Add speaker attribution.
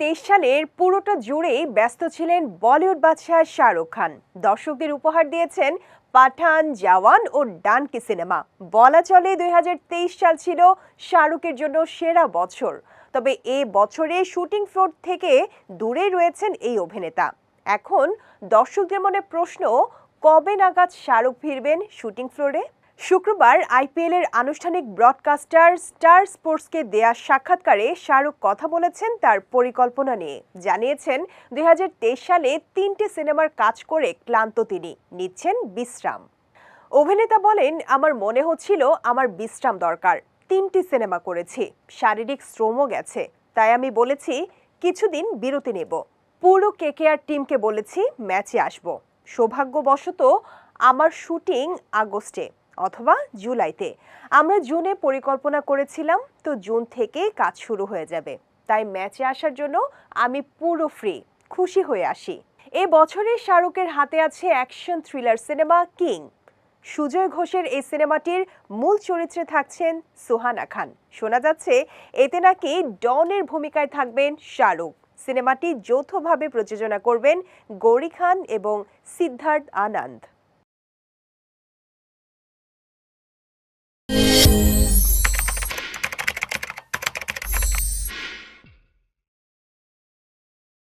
Speaker 1: তেইশ সালের পুরোটা জুড়েই ব্যস্ত ছিলেন বলিউড বাদশাহ শাহরুখ খান। দর্শকদের উপহার দিয়েছেন পাঠান, জওয়ান ও ডানকি সিনেমা। বলা চলে দুই হাজার তেইশ সাল ছিল শাহরুখের জন্য সেরা বছর। তবে এ বছরে শুটিং ফ্লোর থেকে দূরে রয়েছেন এই অভিনেতা। এখন দর্শকদের মনে প্রশ্ন, কবে নাগাদ শাহরুখ ফিরবেন শুটিং ফ্লোরে? শুক্রবার আইপিএল এর আনুষ্ঠানিক ব্রডকাস্টার স্টার স্পোর্টসকে দেয়া সাক্ষাৎকারে শাহরুখ কথা বলেছেন তার পরিকল্পনা নিয়ে। জানিয়েছেন, দুই হাজার তেইশ সালে তিনটি সিনেমার কাজ করে ক্লান্ত তিনি, নিচ্ছেন বিশ্রাম। অভিনেতা বলেন, আমার মনে হচ্ছিল আমার বিশ্রাম দরকার, তিনটি সিনেমা করেছি, শারীরিক শ্রমও গেছে, তাই আমি বলেছি কিছুদিন বিরতি নেব। পুরো কেকেআর টিমকে বলেছি ম্যাচে আসব। সৌভাগ্যবশত আমার শুটিং আগস্টে। অথবা জুলাইতে। আমরা জুনে পরিকল্পনা করেছিলাম, তো জুন থেকে কাজ শুরু হয়ে যাবে। তাই ম্যাচে আসার জন্য আমি পুরো ফ্রি খুশি হয়ে আসি। এ বছরে শাহরুখের হাতে আছে action thriller cinema King Sujoy ঘোষের এই সিনেমাটির মূল চরিত্রে থাকছেন সুহানা খান। শোনা যাচ্ছে, এতে নাকি ডনের ভূমিকায় থাকবেন শাহরুখ। সিনেমাটি যৌথভাবে প্রযোজনা করবেন গৌরী খান এবং সিদ্ধার্থ আনন্দ। Thank.